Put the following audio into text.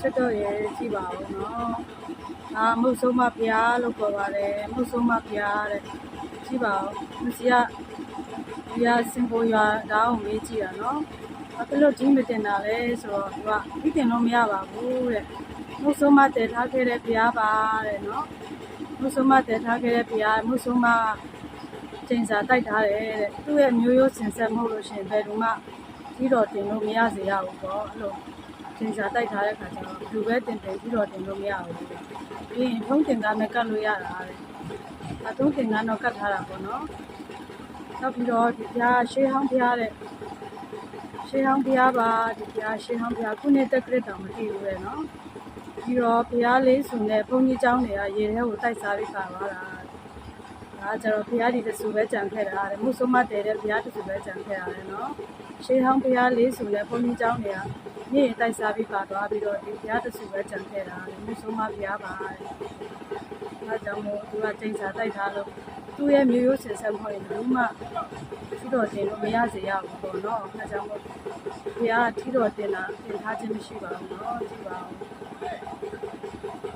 ချစ်တော့ရဲ့ကြည့်ပါဦးနော်အာမုတ်ဆုံးမဖျားလို့ပြောပါတယ်မုတ်ဆုံးမဖျားတဲ့ကြည့်ပါဦးမစီကဒီကစင်ပေါ်ရွာဒါအောင်မေးကြည့်တာနော်ဘာဖြစ်လို့ကြီးမတင်တာလဲဆိုတော့သူကပြီးတင်လို့မရပါဘူးတဲ့မုတ်ဆုံးမတည်ထားခဲ့တဲ့ဖျားပါတဲ့နော်မုတ်ဆုံးမတည်ထားခဲ့တဲ့ဖျားမုတ်ဆုံးမချိန်စာတိုက်ထားတယ်တဲ့သူ့ရဲ့မျိုးရိုးစင်ဆက်မဟုတ်လို့ရှရင်ဘယ်သူမှကြီးတော်တင်လို့မရစေရဘူးပေါ့အဲ့လို သင်္စာတိုက်ထားတဲ့ခါကျတော့လူပဲတင်တယ်ပြီးတော့တင်လို့မရဘူးပြီးရင်ထုံးတင်ကားနဲ့ကတ်လို့ရတာတဲ့အထုံးတင်ကားတော့ကတ်ထားတာပေါ့နော်နောက်ပြီးတော့ဒီပြားရှေးဟောင်းပြားတဲ့ရှေးဟောင်းပြားပါဒီပြားရှေးဟောင်းပြားခုနှစ်တက်ကရစ်တောင်မတည်ဘူးလေနော်ပြီးတော့ပြားလေးစုံနဲ့ဘုန်းကြီးเจ้าတွေကရေထဲကိုတိုက်စားပြီးပါသွားတာဒါကြတော့ဘုရားဒီတဆူပဲကြံခဲ့တာတဲ့မုဆုမတဲတဲ့ဘုရားတဆူပဲကြံခဲ့တာလေနော်ရှေးဟောင်းဘုရားလေးစုံနဲ့ဘုန်းကြီးเจ้าတွေက မြင့်ရင်တိုက်စားပြီးပါသွားပြီးတော့ဒီဘုရားတဆူပဲကြံခဲ့တာလူဆုံးမဘုရားပါတဲ့။အဲကြောင့်မို့သူကချိန်စာတိုက်ထားလို့သူ့ရဲ့မျိုးရိုးဆင်ဆက်မဟုတ်ရင်ဘူးမှထီတော်တင်လို့မရစေရဘူးပေါ့နော်။အဲကြောင့်မို့ဘုရားကထီတော်တင်တာသင်ထားခြင်းမရှိပါဘူးနော်။ကြည့်ပါဦး။